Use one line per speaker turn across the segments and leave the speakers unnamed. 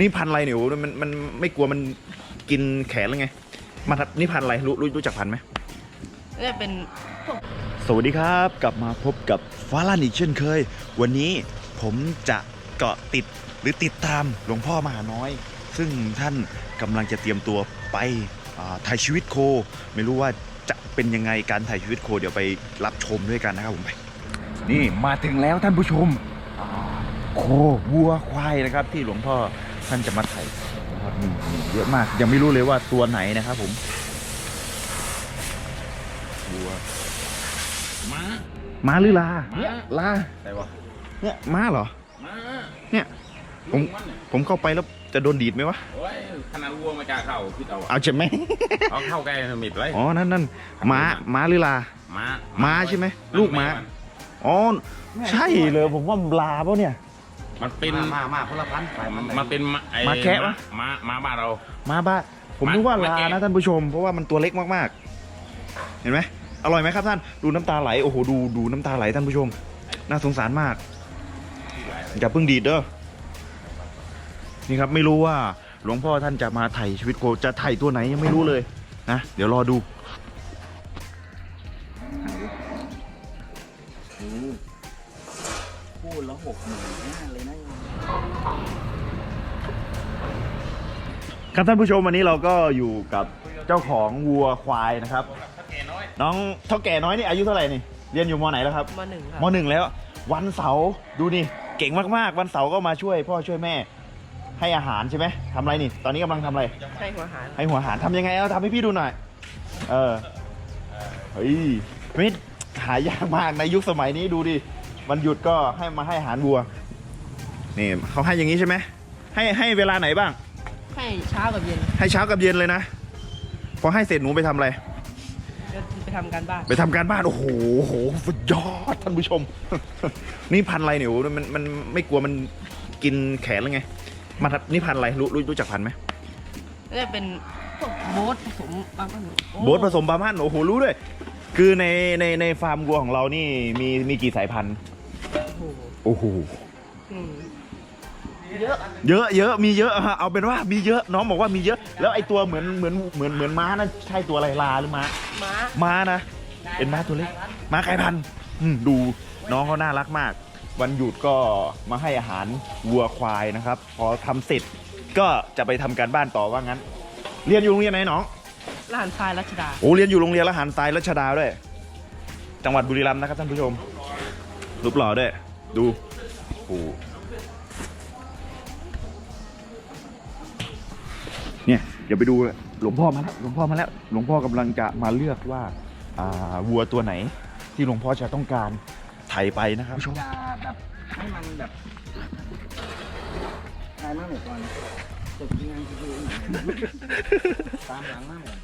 นี่พันธุ์อะไรเนี่ยโอ้โหมันมันไม่กลัวมันกินแขนหรือไงมาทับนี่พันธุ์อะไรรู้รู้รู้จักพันธุ์ไหม
ก็จะเป็นพวก
สวัสดีครับ กลับมาพบกับฟ้าลั่นอีกเช่นเคย วันนี้ผมจะเกาะติดหรือติดตามหลวงพ่อมหาน้อย ซึ่งท่านกำลังจะเตรียมตัวไปอ่าถ่ายชีวิตโค ไม่รู้ว่าจะเป็นยังไงการถ่ายชีวิตโคเดี๋ยวไปรับชมด้วยกันนะครับผมไปนี่มาถึงแล้วท่านผู้ชมอ่าโควัวควายนะครับที่หลวงพ่อ ท่านจะมาถ่ายนะครับนี่นี่เยอะมาก ยังไม่รู้เลยว่าตัวไหนนะครับผมวัว
ม้า
ม้าหรือลา
ม้า
ลา
ใช่ปะ
เนี่ยม้าเหรอ
ม้า
เนี่ยผม
ลุงนเนี่ย
ผมเข้าไปแล้วจะโดนดีดไหมวะ
โอ้ยขนาดวัวมาจากเข้าคิดเอาอะ
เอาใช่ไหม
เอาเข้าใกล้มิดเลย
อ๋อนั่นนั่นม้าม้าหรือลา
ม้า
ม้าใช่ไหมลูกม้าอ๋อใช่เลยผมว่าลาเปล่าเนี่ย
มันเป็น
มามาคนละพันไปมัน
มันเป็นม้าไอ้
ม้าแคะปะ
ม้าม้าบ้านเรา
ม้าบ้าผม
ม้า
นึกว่า
ม้า
ลา
แกะ
นะท่านผู้ชม เพราะว่ามันตัวเล็กมากๆ เห็นไหมอร่อยไหมครับท่านดูน้ำตาไหลโอ้โหดูดูน้ำตาไหลท่านผู้ชม น่าสงสารมากอย่าเพิ่งดีดเด้อนี่ครับไม่รู้ว่าหลวงพ่อท่านจะมาไถ่ชีวิตโคจะไถ่ตัวไหนยังไม่รู้เลยนะเดี๋ยวรอดู
พูดแล้ว หกหมื่นห้าเลยนะ
ครับท่านผู้ชมวันนี้เราก็อยู่กับเจ้าของวัวควายนะครับ น้องเท่าแก่น้อยนี่อายุเท่าไหร่นี่เรียนอยู่มไหนแล้วครับ
มหนึ่งครับ
มหนึ่งแล้ว วันเสาร์ดูนี่เก่งมากๆ วันเสาร์ก็มาช่วยพ่อช่วยแม่ให้อาหารใช่ไหมทำอะไรนี่ ตอนนี้กำลังทำอะไร
ให้หัวหาร
ให้หัวอาหารทำยังไงเอาทำให้พี่ดูหน่อย เออเฮ้ยมิดหายากมากในยุคสมัยนี้ดูดิ วันหยุดก็ให้มาให้อาหารวัว นี่เขาให้อย่างนี้ใช่ไหมให้ให้เวลาไหนบ้าง
ให้เช้ากับเย็น
ให้เช้ากับเย็นเลยนะ พอให้เสร็จหนูไปทำอะไร
ก็ไปทำการบ้าน
ไปทำการบ้าน โอ้โหโอ้โหสุดยอดท่านผู้ชม นี่พันธุ์อะไรเนี่ยโอ้โหมันมันไม่กลัวมันกินแขนหรือไงมาทับนี่พันธุ์อะไรรู้รู้รู้จักพันธุ์ไหม
ก็จะเป็นพวกโบ๊ทผสมบางมันโอ้
โบ๊ทผสมบาร์มันโอ้โหรู้ด้วย คือในในในฟาร์มวัวของเรานี่มีมีกี่สายพันธุ์
โอ้โห
โอ้โห
อืมเยอะ
เยอะเยอะมีเยอะอะเอาเป็นว่ามีเยอะน้องบอกว่ามีเยอะ แล้วไอตัวเหมือนเหมือนเหมือนเหมือนม้านั่นใช่ตัวอะไรลาหรือม้า
ม้า
ม้านะเป็นม้าตัวเล็กม้าไก่พันธุ์อืมดูน้องเขาน่ารักมาก วันหยุดก็มาให้อาหารวัวควายนะครับ พอทำเสร็จก็จะไปทำการบ้านต่อว่างั้น เรียนอยู่โรงเรียนไหนน้อง
ลานทรายรัชดา
โอ้เรียนอยู่โรงเรียนละหันทรายรัชดาด้วย จังหวัดบุรีรัมย์นะครับท่านผู้ชมรูปหล่อด้วย ดูโอ้เนี่ยเดี๋ยวไปดูหลวงพ่อมาแล้วหลวงพ่อมาแล้วหลวงพ่อกำลังจะมาเลือกว่าอ่าวัวตัวไหน ที่หลวงพ่อจะต้องการไถไปนะครับผู้ชม
จะแบบให้มันแบบถ่ายมากหน่อยก่อนจบงานคือตามหลังมากเลย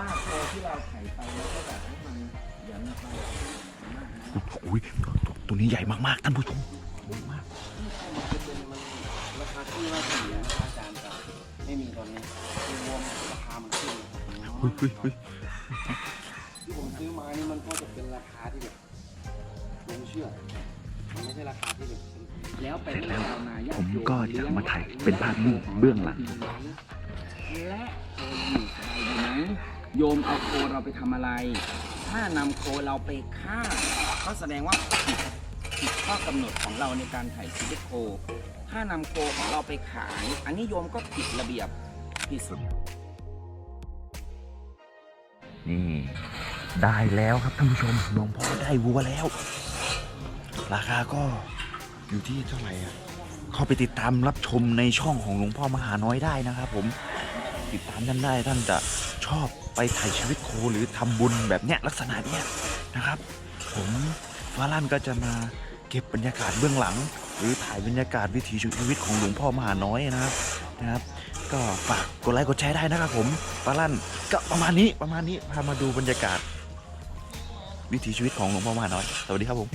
ว่าโคที่เราไถ่ไปแล้วก็แบบให้มันเดี๋ยวมันไป
โอ้ยตัวตัวนี้ใหญ่มากๆท่านผู้ชมใหญ่มาก
ราคาที่ว่าเสียอาจารย์จะไม่มีตอนนี้คือรวมราคามันขึ้น
เฮ้ยเฮ้ยเฮ้ย
ที่ผมซื้อมานี่มันก็จะเป็นราคาที่แบบลงเชื่อมันไม่ใช่ราคาที่แบบแล้วไปเรื่องชาว
ผมก็จะมาถ่ายเป็นภาพนิ่งเบื้องหลัง
และ โยมเอาโคเราไปทำอะไร ถ้านำโคเราไปฆ่า ก็แสดงว่าผิดผิดข้อกำหนดของเราในการถ่ายชีวิตโค ถ้านำโคของเราไปขาย อันนี้โยมก็ผิดระเบียบผิด
นี่ ได้แล้วครับท่านผู้ชมหลวงพ่อได้วัวแล้ว ราคาก็อยู่ที่เท่าไหร่อะเข้าไปติดตามรับชมในช่องของหลวงพ่อมหาน้อยได้นะครับผม ติดตามท่านได้ท่านจะชอบ ไปถ่ายชีวิตโคหรือทำบุญแบบเนี้ยลักษณะเนี้ยนะครับ ผมฟ้าลั่นก็จะมาเก็บบรรยากาศเบื้องหลัง หรือถ่ายบรรยากาศวิถีชีวิตของหลวงพ่อมหาน้อยนะครับนะครับ ก็ฝากกดไลค์กดแชร์ได้นะครับผมฟ้าลั่นก็ประมาณนี้ประมาณนี้พามาดูบรรยากาศ วิถีชีวิตของหลวงพ่อมหาน้อย สวัสดีครับผม